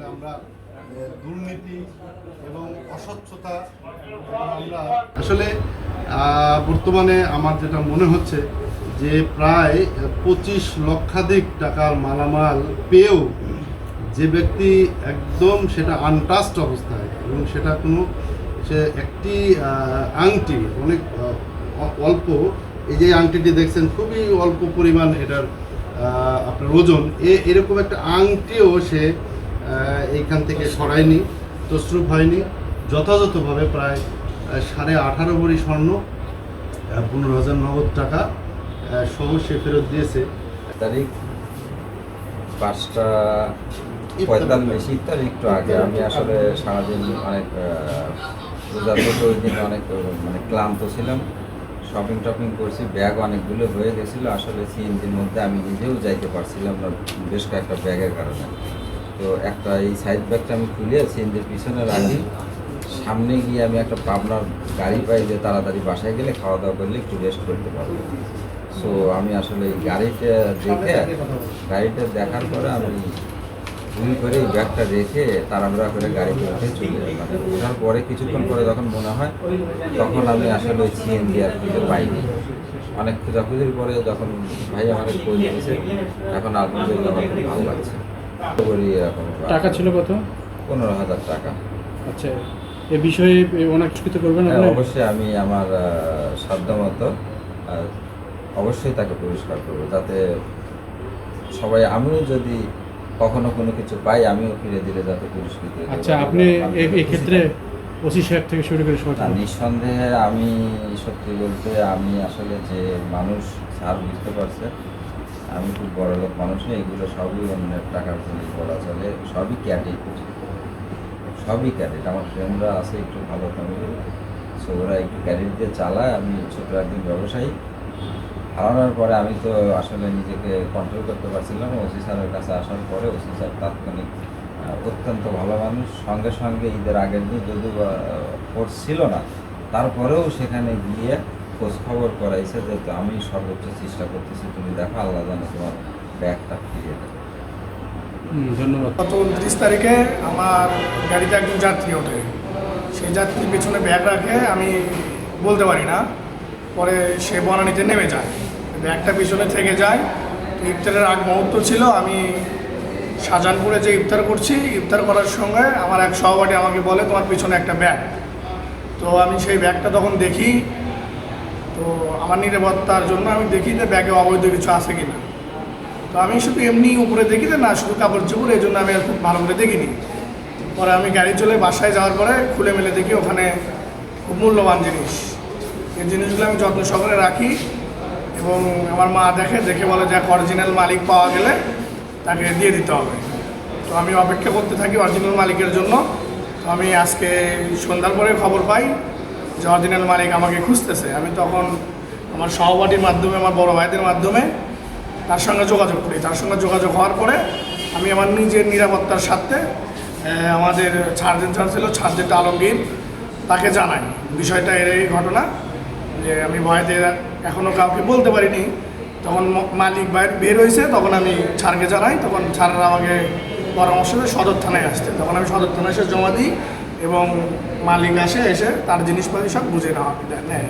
আসলে আমরা দুর্নীতি এবং অস্বচ্ছতা আমরা আসলে বর্তমানে আমার যেটা মনে হচ্ছে যে প্রায় পঁচিশ লক্ষাধিক টাকার মালামাল পেয়েও যে ব্যক্তি একদম সেটা আনটাস্ট অবস্থায় এবং সেটা কোনো, সে একটি আংটি, অনেক অল্প, এই যে আংটিটি দেখছেন খুবই অল্প পরিমাণ এটার আপনার ওজন, এ, এরকম একটা আংটিও সে এইখান থেকে সরায়নি তসরুপ হয়নি। যথাযথভাবে প্রায় সাড়ে আঠারো ভরি স্বর্ণ পনেরো হাজার নগদ টাকা সহ সে ফেরত দিয়েছে। তারিখ? পাঁচটা পঁয়তাল্লিশ ইত্যাদি একটু আগে। আমি আসলে সারাদিন অনেক রোজার মধ্যে ওই দিন অনেক মানে ক্লান্ত ছিলাম। শপিং টপিং করছি ব্যাগ অনেকগুলো হয়ে গেছিল। আসলে সিএনজির মধ্যে আমি নিজেও যাইতে পারছিলাম না বেশ কয়েকটা ব্যাগের কারণে। তো একটা এই সাইড ব্যাগটা আমি খুলে সিএনজির পিছনে রাখি। সামনে গিয়ে আমি একটা পাবনার গাড়ি পাই যে তাড়াতাড়ি বাসায় গেলে খাওয়া দাওয়া করলে একটু রেস্ট করতে পারব। সো আমি আসলে এই গাড়িটা দেখে, গাড়িটা দেখার পরে আমি ভুল করে এই ব্যাগটা রেখে তাড়াহুড়া করে গাড়িতে উঠে চলে যাই ওঠার পরে কিছুক্ষণ পরে যখন মনে হয়, তখন আমি আসলে ওই সিএনজি আর খুঁজে পাইনি। অনেক খোঁজাখুঁজির পরে যখন ভাই আমাকে খোঁজ দিয়েছে এখন আমার খুব ভালো লাগছে টাকা ছিল কত? পনেরো হাজার টাকা। আচ্ছা এ বিষয়ে ওনাকে কিছু করবেন হ্যাঁ, অবশ্যই আমি আমার সাধ্য মতো অবশ্যই তাকে পুরস্কার করব যাতে সবাই আমিও যদি কখনো কোনো কিছু পাই আমিও ফিরে দিলে যাতে পুরস্কৃত আচ্ছা আপনি এই ক্ষেত্রে ওসি সাহেব থেকে শুরু করে নিঃসন্দেহে আমি সত্যি বলতে আমি আসলে যে মানুষ স্যার বুঝতে পারছে আমি খুব বড় লোক, মানুষ নেই, এগুলো সবই অন্যের টাকার জিনিস বলা চলে, সবই ক্যাডেট সবই ক্যাডেট আমার ফ্রেন্ডরা আছে একটু ভালো ফ্যামিলি সো ওরা একটু ক্যাডেট দিয়ে চালায়, আমি ছোটো একদিন ব্যবসায়ী। হারানোর পরে আমি তো আসলে নিজেকে কন্ট্রোল করতে পারছিলাম, ওসি স্যারের কাছে আসার পরে ওসি স্যার তাৎক্ষণিক অত্যন্ত ভালো মানুষ, সঙ্গে সঙ্গে ঈদের আগের দিন যদিও ফোর্স ছিল না, তারপরেও সেখানে গিয়ে খোঁজ খবর করাইছে যে তো আমি সর্বোচ্চ চেষ্টা করতেছি তুমি দেখো আল্লাহ জানে তোমার ব্যাগটা ফিরিয়ে দেবে। ধন্যবাদ। গত উনত্রিশ তারিখে আমার গাড়িতে একজন যাত্রী ওঠে। সেই যাত্রী পেছনে ব্যাগ রাখে আমি বলতে পারি না। পরে সে বনানীতে নেমে যায়। ব্যাগটা পিছনে থেকে যায়। তো ইফতারের আগ মুহূর্ত ছিল আমি শাহজাহানপুরে যে ইফতার করছি ইফতার করার সঙ্গে আমার এক সহপাঠী আমাকে বলে তোমার পিছনে একটা ব্যাগ। তো আমি সেই ব্যাগটা তখন দেখি তো আমার নিরাপত্তার জন্য আমি দেখি যে ব্যাগে অবৈধ কিছু আছে কি না তো আমি শুধু এমনি উপরে দেখি যে না, শুধু কাপড় চোপড়, এই জন্য আমি খুব ভালো করে দেখিনি। পরে আমি গাড়ি চলে বাসায় যাওয়ার পরে খুলে মেলে দেখি ওখানে খুব মূল্যবান জিনিস। এই জিনিসগুলো আমি যত্ন সহকারে রাখি এবং আমার মা দেখে দেখে বলে যে অরিজিনাল মালিক পাওয়া গেলে তাকে দিয়ে দিতে হবে। তো আমি অপেক্ষা করতে থাকি অরিজিনাল মালিকের জন্য। তো আমি আজকে সন্ধ্যার পরে খবর পাই যে মালিক আমাকে খুঁজতেছে। আমি তখন আমার সহপাঠীর মাধ্যমে, আমার বড় ভাইদের মাধ্যমে তার সঙ্গে যোগাযোগ করি। তার সঙ্গে যোগাযোগ হওয়ার পরে আমি আমার নিজের নিরাপত্তার স্বার্থে আমাদের সার্জেন্ট স্যার ছিল, সার্জেন্ট আলমগীর, তাকে জানাই। বিষয়টা এর এই ঘটনা যে আমি ভয়তে এখনও কাউকে বলতে পারিনি। তখন মালিক বাইরে, বের হয়েছে, তখন আমি ছাড়কে জানাই। তখন ছাড়রা আমাকে পরামর্শ সদর থানায় আসতে। তখন আমি সদর থানায় এসে জমা দিই। এবং মালিক আসে এসে তার জিনিসপাতি সব বুঝে নেওয়া নেয়।